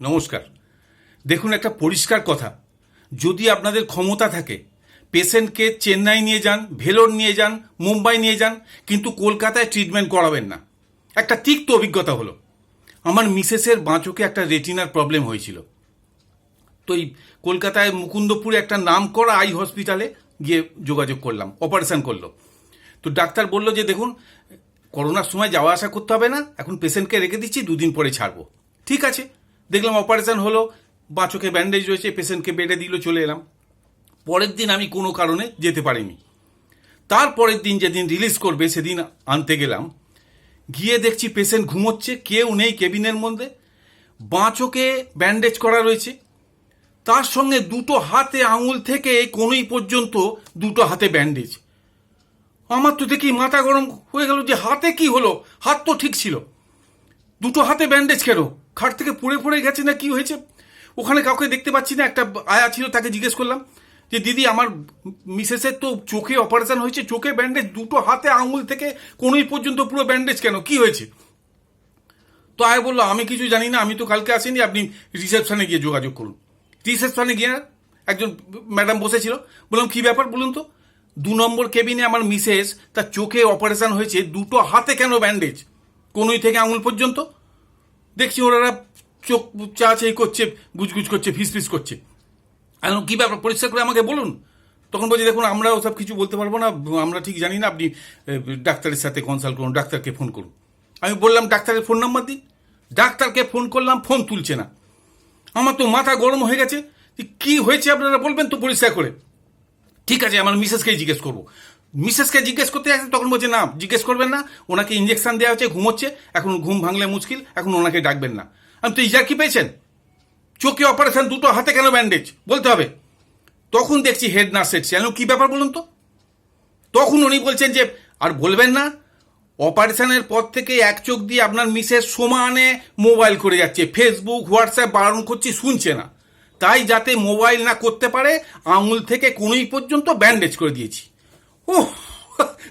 নমস্কার। দেখুন, একটা পরিষ্কার কথা। যদি আপনাদের ক্ষমতা থাকে, পেশেন্টকে চেন্নাই নিয়ে যান, ভেলোর নিয়ে যান, মুম্বাই নিয়ে যান, কিন্তু কলকাতায় ট্রিটমেন্ট করাবেন না। একটা তিক্ত অভিজ্ঞতা হলো। আমার মিসেসের বাঁচকে একটা রেটিনার প্রবলেম হয়েছিল। তো এই কলকাতায় মুকুন্দপুরে একটা নাম করা আই হসপিটালে গিয়ে যোগাযোগ করলাম, অপারেশন করল। তো ডাক্তার বলল যে, দেখুন, করোনার সময় যাওয়া আসা করতে হবে না, এখন পেশেন্টকে রেখে দিচ্ছি, দুদিন পরে ছাড়বো। ঠিক আছে। দেখলাম অপারেশন হলো বাঁচকে ব্যান্ডেজ রয়েছে পেশেন্টকে বেডে দিল, চলে এলাম। পরের দিন আমি কোনো কারণে যেতে পারিনি। তারপরের দিন যেদিন রিলিজ করবে, সেদিন আনতে গেলাম। গিয়ে দেখছি পেশেন্ট ঘুমোচ্ছে, কেউ নেই কেবিনের মধ্যে। বাঁচকে ব্যান্ডেজ করা রয়েছে। তার সঙ্গে দুটো হাতে আঙুল থেকে কোনোই পর্যন্ত দুটো হাতে ব্যান্ডেজ আমার তো দেখি মাথা গরম হয়ে গেল যে হাতে কি হলো? হাত তো ঠিক ছিল। দুটো হাতে ব্যান্ডেজ কেন? খাট থেকে পড়ে পড়ে গেছে না কি হয়েছে? ওখানে কাউকে দেখতে পাচ্ছি না, একটা আয়া ছিল তাকে জিজ্ঞেস করলাম যে, দিদি, আমার মিসেসের তো চোখে অপারেশন হয়েছে, চোখে ব্যান্ডেজ দুটো হাতে আঙুল থেকে কোনোই পর্যন্ত পুরো ব্যান্ডেজ কেন? কি হয়েছে? তো আয় বলল, আমি কিছু জানি না, আমি তো কালকে আসিনি, আপনি রিসেপশনে গিয়ে যোগাযোগ করুন। রিসেপশনে গিয়ে একজন ম্যাডাম বসেছিল। বললাম, কি ব্যাপার বলুন তো? দু নম্বর কেবিনে আমার মিসেস, তার চোখে অপারেশন হয়েছে, দুটো হাতে কেন ব্যান্ডেজ কোনোই থেকে আঙুল পর্যন্ত? দেখছি ওরা চোখ চা চাই করছে গুজগুজ করছে ফিস ফিস করছে। বললাম, কি ব্যাপার? পরিষ্কার করে আমাকে বলুন। তখন বলছি দেখুন আমরা ওসব কিছু বলতে পারব না। আমরা ঠিক জানি না আপনি ডাক্তারের সাথে কনসাল্ট করুন ডাক্তারকে ফোন করুন। আমি বললাম ডাক্তারের ফোন নাম্বার দিন। ডাক্তারকে ফোন করলাম ফোন তুলছে না। আমার তো মাথা গরম হয়ে গেছে। কি হয়েছে আপনারা বলবেন তো পরিষ্কার করে। ঠিক আছে আমার মিসেসকেই জিজ্ঞেস করব। মিসেসকে জিজ্ঞেস করতে আসে তখন বলছে না জিজ্ঞেস করবেন না। ওনাকে ইঞ্জেকশন দেওয়া হচ্ছে। ঘুমোচ্ছে এখন ঘুম ভাঙলে মুশকিল এখন ওনাকে ডাকবেন না। আমি তো ইজার কি পেয়েছেন? চোখে অপারেশন দুটো হাতে কেন ব্যান্ডেজ বলতে হবে। তখন দেখছি হেড নার্স এসছে। বললাম, কি ব্যাপার বলুন তো? তখন উনি বলছেন যে আর বলবেন না অপারেশনের পর থেকে এক চোখ দিয়ে আপনার মিসেস সমানে মোবাইল করে যাচ্ছে। ফেসবুক হোয়াটসঅ্যাপ বারণ করছি শুনছে না। তাই যাতে মোবাইল না করতে পারে আঙুল থেকে কোনোই পর্যন্ত ব্যান্ডেজ করে দিয়েছি। ও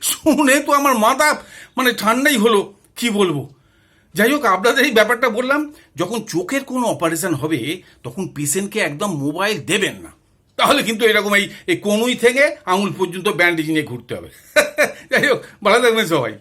শুনে তো আমার মাথা মানে ঠান্ডাই হলো, কি বলব? যাই হোক, আপনাদের এই ব্যাপারটা বললাম, যখন চোখের কোনো অপারেশন হবে, তখন পেশেন্টকে একদম মোবাইল দেবেন না। তাহলে কিন্তু এরকম এই কোনোই থেকে আঙুল পর্যন্ত ব্যান্ডেজ নিয়ে ঘুরতে হবে। যাই হোক, ভালো থাকবেন সবাই।